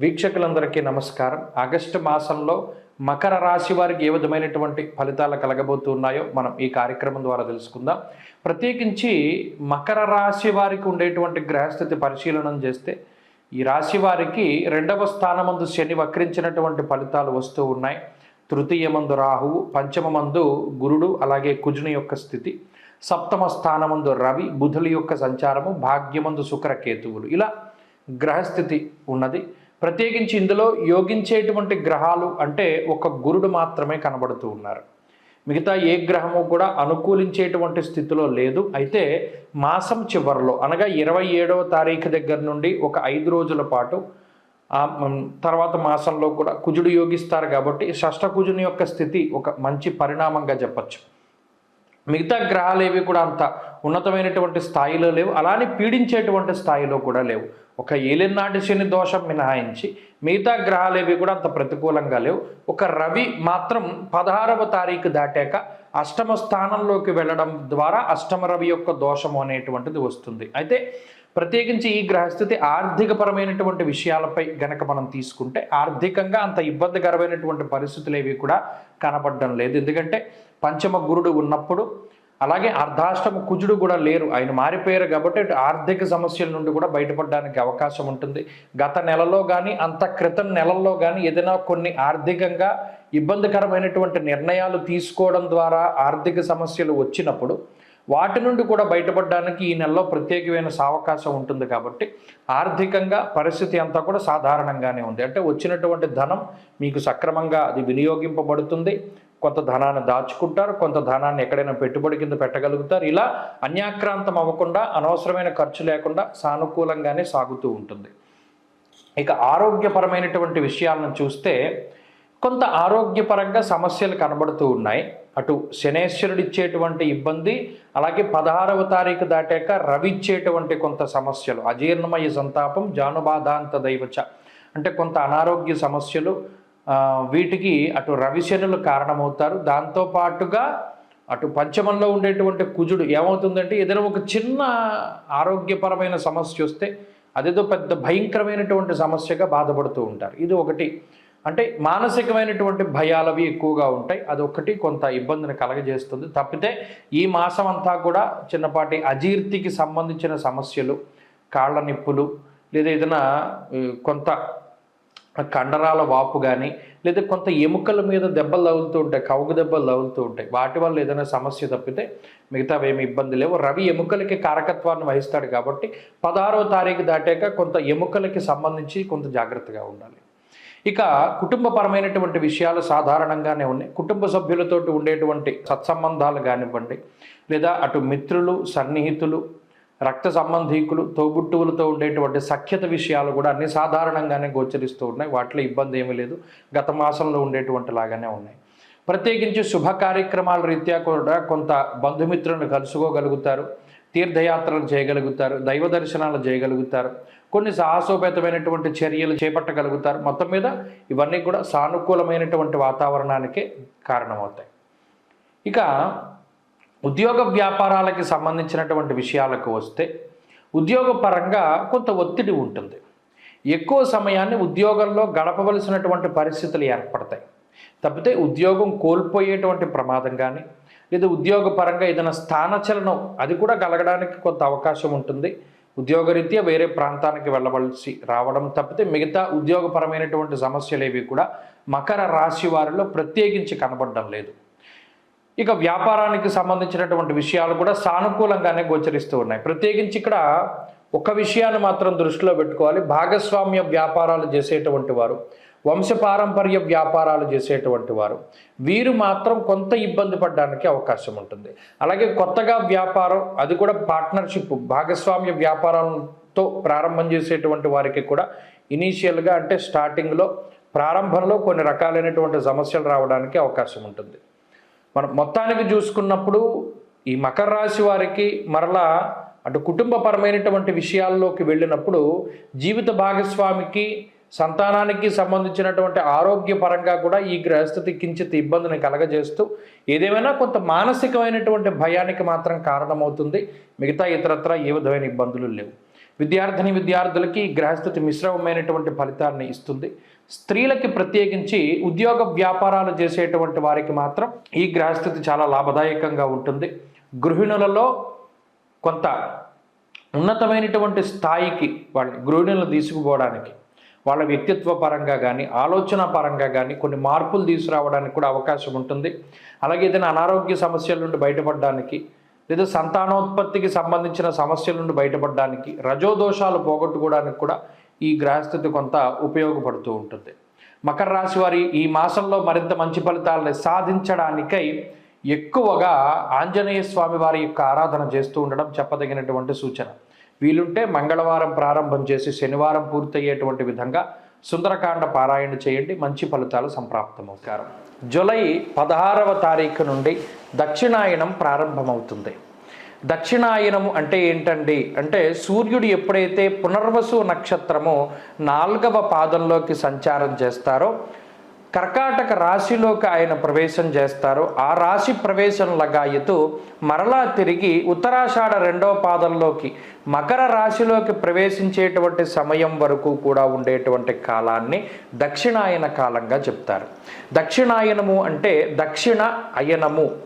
వీక్షకులందరికీ నమస్కారం. ఆగస్టు మాసంలో మకర రాశి వారికి ఏ విధమైనటువంటి ఫలితాలు కలగబోతున్నాయో మనం ఈ కార్యక్రమం ద్వారా తెలుసుకుందాం. ప్రత్యేకించి మకర రాశి వారికి ఉండేటువంటి గ్రహస్థితి పరిశీలనం చేస్తే ఈ రాశి వారికి రెండవ స్థానమందు శని వక్రించినటువంటి ఫలితాలు వస్తూ ఉన్నాయి. తృతీయమందు రాహువు పంచమమందు గురుడు అలాగే కుజుని యొక్క స్థితి. సప్తమ స్థానమందు రవి బుధుల యొక్క సంచారము భాగ్యమందు శుక్రకేతువులు ఇలా గ్రహస్థితి ఉన్నది. ప్రత్యేకించి ఇందులో యోగించేటువంటి గ్రహాలు అంటే ఒక గురుడు మాత్రమే కనబడుతూ ఉన్నారు. మిగతా ఏ గ్రహము కూడా అనుకూలించేటువంటి స్థితిలో లేదు. అయితే మాసం చివరిలో అనగా ఇరవై ఏడవ తారీఖు దగ్గర నుండి ఒక ఐదు రోజుల పాటు తర్వాత మాసంలో కూడా కుజుడు యోగిస్తారు కాబట్టి షష్ఠ కుజుని యొక్క స్థితి ఒక మంచి పరిణామంగా చెప్పచ్చు. మిగతా గ్రహాలు ఏవి కూడా అంత ఉన్నతమైనటువంటి స్థాయిలో లేవు. అలానే పీడించేటువంటి స్థాయిలో కూడా లేవు. ఒక ఏలినాటి శని దోషం మినహాయించి మిగతా గ్రహాలు ఏవి కూడా అంత ప్రతికూలంగా లేవు. ఒక రవి మాత్రం పదహారవ తారీఖు దాటాక అష్టమ స్థానంలోకి వెళ్ళడం ద్వారా అష్టమ రవి యొక్క దోషము అనేటువంటిది వస్తుంది. అయితే ప్రత్యేకించి ఈ గ్రహస్థితి ఆర్థికపరమైనటువంటి విషయాలపై గనక మనం తీసుకుంటే ఆర్థికంగా అంత ఇబ్బందికరమైనటువంటి పరిస్థితులు ఏవి కూడా కనపడడం లేదు. ఎందుకంటే పంచమ గురుడు ఉన్నప్పుడు అలాగే అర్ధాష్టమ కుజుడు కూడా లేరు. ఆయన మారిపోయారు కాబట్టి ఆర్థిక సమస్యల నుండి కూడా బయటపడడానికి అవకాశం ఉంటుంది. గత నెలలో కానీ అంత క్రితం నెలల్లో కానీ ఏదైనా కొన్ని ఆర్థికంగా ఇబ్బందికరమైనటువంటి నిర్ణయాలు తీసుకోవడం ద్వారా ఆర్థిక సమస్యలు వచ్చినప్పుడు వాటి నుండి కూడా బయటపడడానికి ఈ నెలలో ప్రత్యేకమైన సావకాశం ఉంటుంది కాబట్టి ఆర్థికంగా పరిస్థితి అంతా కూడా సాధారణంగానే ఉంది. అంటే వచ్చినటువంటి ధనం మీకు సక్రమంగా అది వినియోగింపబడుతుంది. కొంత ధనాన్ని దాచుకుంటారు కొంత ధనాన్ని ఎక్కడైనా పెట్టుబడి కింద పెట్టగలుగుతారు. ఇలా అన్యాక్రాంతం అవ్వకుండా అనవసరమైన ఖర్చు లేకుండా సానుకూలంగానే సాగుతూ ఉంటుంది. ఇక ఆరోగ్యపరమైనటువంటి విషయాలను చూస్తే కొంత ఆరోగ్యపరంగా సమస్యలు కనబడుతూ ఉన్నాయి. అటు శనేశ్వరుడు ఇచ్చేటువంటి ఇబ్బంది అలాగే పదహారవ తారీఖు దాటాక రవి ఇచ్చేటువంటి కొంత సమస్యలు. అజీర్ణమయ సంతాపం జానుబాధాంత దైవచ. అంటే కొంత అనారోగ్య సమస్యలు వీటికి అటు రవిశనులు కారణమవుతారు. దాంతోపాటుగా అటు పంచమంలో ఉండేటువంటి కుజుడు ఏమవుతుందంటే ఏదైనా ఒక చిన్న ఆరోగ్యపరమైన సమస్య వస్తే అదేదో పెద్ద భయంకరమైనటువంటి సమస్యగా బాధపడుతూ ఉంటారు. ఇది ఒకటి. అంటే మానసికమైనటువంటి భయాలవి ఎక్కువగా ఉంటాయి. అదొకటి కొంత ఇబ్బందిని కలగజేస్తుంది. తప్పితే ఈ మాసం అంతా కూడా చిన్నపాటి అజీర్తికి సంబంధించిన సమస్యలు కాళ్ళ నిప్పులు లేదా ఏదైనా కొంత కండరాల వాపు కానీ లేదా కొంత ఎముకల మీద దెబ్బలు తగులుతూ ఉంటాయి కవుగు దెబ్బలు తగులుతూ ఉంటాయి. వాటి వల్ల ఏదైనా సమస్య తప్పితే మిగతావి ఏమి ఇబ్బంది లేవు. రవి ఎముకలకి కారకత్వాన్ని వహిస్తాడు కాబట్టి పదహారవ తారీఖు దాటాక కొంత ఎముకలకి సంబంధించి కొంత జాగ్రత్తగా ఉండాలి. ఇక కుటుంబపరమైనటువంటి విషయాలు సాధారణంగానే ఉన్నాయి. కుటుంబ సభ్యులతోటి ఉండేటువంటి సత్సంబంధాలు కానివ్వండి లేదా అటు మిత్రులు సన్నిహితులు రక్త సంబంధీకులు తోబుట్టువులతో ఉండేటువంటి సఖ్యత విషయాలు కూడా అన్ని సాధారణంగానే గోచరిస్తూ ఉన్నాయి. వాటిలో ఇబ్బంది ఏమీ లేదు. గత మాసంలో ఉండేటువంటి లాగానే ఉన్నాయి. ప్రత్యేకించి శుభ కార్యక్రమాల రీత్యా కూడా కొంత బంధుమిత్రులను కలుసుకోగలుగుతారు. తీర్థయాత్రలు చేయగలుగుతారు దైవ దర్శనాలు చేయగలుగుతారు కొన్ని సాహసోపేతమైనటువంటి చర్యలు చేపట్టగలుగుతారు. మొత్తం మీద ఇవన్నీ కూడా సానుకూలమైనటువంటి వాతావరణానికే కారణమవుతాయి. ఇక ఉద్యోగ వ్యాపారాలకి సంబంధించినటువంటి విషయాలకు వస్తే ఉద్యోగపరంగా కొంత ఒత్తిడి ఉంటుంది. ఎక్కువ సమయాన్ని ఉద్యోగంలో గడపవలసినటువంటి పరిస్థితులు ఏర్పడతాయి. తప్పితే ఉద్యోగం కోల్పోయేటువంటి ప్రమాదం కానీ లేదా ఉద్యోగపరంగా ఏదైనా స్థానచలనం అది కూడా కలగడానికి కొంత అవకాశం ఉంటుంది. ఉద్యోగరీత్యా వేరే ప్రాంతానికి వెళ్ళవలసి రావడం తప్పితే మిగతా ఉద్యోగపరమైనటువంటి సమస్యలు ఏవి కూడా మకర రాశి వారిలో ప్రత్యేకించి కనబడడం లేదు. ఇక వ్యాపారానికి సంబంధించినటువంటి విషయాలు కూడా సానుకూలంగానే గోచరిస్తూ ఉన్నాయి. ప్రత్యేకించి ఇక్కడ ఒక విషయాన్ని మాత్రం దృష్టిలో పెట్టుకోవాలి. భాగస్వామ్య వ్యాపారాలు చేసేటువంటి వారు వంశపారంపర్య వ్యాపారాలు చేసేటువంటి వారు. వీరు మాత్రం కొంత ఇబ్బంది పడడానికి అవకాశం ఉంటుంది. అలాగే కొత్తగా వ్యాపారం అది కూడా పార్ట్నర్షిప్ భాగస్వామ్య వ్యాపారంతో ప్రారంభం చేసేటువంటి వారికి కూడా ఇనీషియల్గా అంటే స్టార్టింగ్లో ప్రారంభంలో కొన్ని రకాలైనటువంటి సమస్యలు రావడానికి అవకాశం ఉంటుంది. మనం మొత్తానికి చూసుకున్నప్పుడు ఈ మకర రాశి వారికి మరలా అటు కుటుంబపరమైనటువంటి విషయాల్లోకి వెళ్ళినప్పుడు జీవిత భాగస్వామికి సంతానానికి సంబంధించినటువంటి ఆరోగ్యపరంగా కూడా ఈ గ్రహస్థితి కించిత్ ఇబ్బందిని కలగజేస్తూ ఏదేమైనా కొంత మానసికమైనటువంటి భయానికి మాత్రం కారణమవుతుంది. మిగతా ఇతరత్ర ఏ విధమైన ఇబ్బందులు లేవు. విద్యార్థిని విద్యార్థులకి ఈ గ్రహస్థితి మిశ్రమమైనటువంటి ఫలితాన్ని ఇస్తుంది. స్త్రీలకి ప్రత్యేకించి ఉద్యోగ వ్యాపారాలు చేసేటువంటి వారికి మాత్రం ఈ గ్రహస్థితి చాలా లాభదాయకంగా ఉంటుంది. గృహిణులలో కొంత ఉన్నతమైనటువంటి స్థాయికి వాళ్ళ గృహిణులను తీసుకుపోవడానికి వాళ్ళ వ్యక్తిత్వ పరంగా కానీ ఆలోచన పరంగా కానీ కొన్ని మార్పులు తీసుకురావడానికి కూడా అవకాశం ఉంటుంది. అలాగే ఏదైనా అనారోగ్య సమస్యల నుండి బయటపడడానికి లేదా సంతానోత్పత్తికి సంబంధించిన సమస్యల నుండి బయటపడడానికి రజోదోషాలు పోగొట్టుకోవడానికి కూడా ఈ గ్రహస్థితి కొంత ఉపయోగపడుతూ ఉంటుంది. మకర రాశి వారి ఈ మాసంలో మరింత మంచి ఫలితాలను సాధించడానికై ఎక్కువగా ఆంజనేయ స్వామి వారి యొక్క ఆరాధన చేస్తూ ఉండడం చెప్పదగినటువంటి సూచన. వీలుంటే మంగళవారం ప్రారంభం చేసి శనివారం పూర్తయ్యేటువంటి విధంగా సుందరకాండ పారాయణ చేయండి. మంచి ఫలితాలు సంప్రాప్తమవుతారు. జూలై పదహారవ తారీఖు నుండి దక్షిణాయనం ప్రారంభమవుతుంది. దక్షిణాయనము అంటే ఏంటండి? అంటే సూర్యుడు ఎప్పుడైతే పునర్వసు నక్షత్రము నాలుగవ పాదంలోకి సంచారం చేస్తారో కర్కాటక రాశిలోకి ఆయన ప్రవేశం చేస్తారు. ఆ రాశి ప్రవేశం లగాయతు మరలా తిరిగి ఉత్తరాషాఢ రెండవ పాదంలోకి మకర రాశిలోకి ప్రవేశించేటువంటి సమయం వరకు కూడా ఉండేటువంటి కాలాన్ని దక్షిణాయన కాలంగా చెప్తారు. దక్షిణాయనము అంటే దక్షిణ అయనము.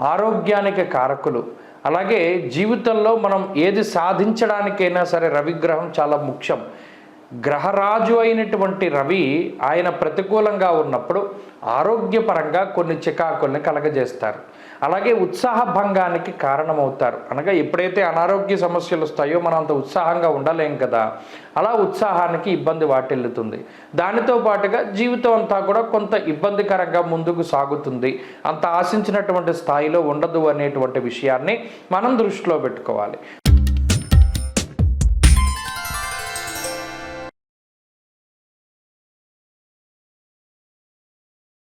ఆరోగ్యానికి కారకులు. అలాగే జీవితంలో మనం ఏది సాధించడానికైనా సరే రవిగ్రహం చాలా ముఖ్యం. గ్రహరాజు అయినటువంటి రవి ఆయన ప్రతికూలంగా ఉన్నప్పుడు ఆరోగ్యపరంగా కొన్ని చికాకుల్ని కలగజేస్తారు. అలాగే ఉత్సాహ భంగానికి కారణమవుతారు. అనగా ఎప్పుడైతే అనారోగ్య సమస్యలు వస్తాయో మనం అంత ఉత్సాహంగా ఉండలేం కదా. అలా ఉత్సాహానికి ఇబ్బంది వాటిల్లుతుంది. దానితో పాటుగా జీవితం అంతా కూడా కొంత ఇబ్బందికరంగా ముందుకు సాగుతుంది. అంత ఆశించినటువంటి స్థాయిలో ఉండదు అనేటువంటి విషయాన్ని మనం దృష్టిలో పెట్టుకోవాలి.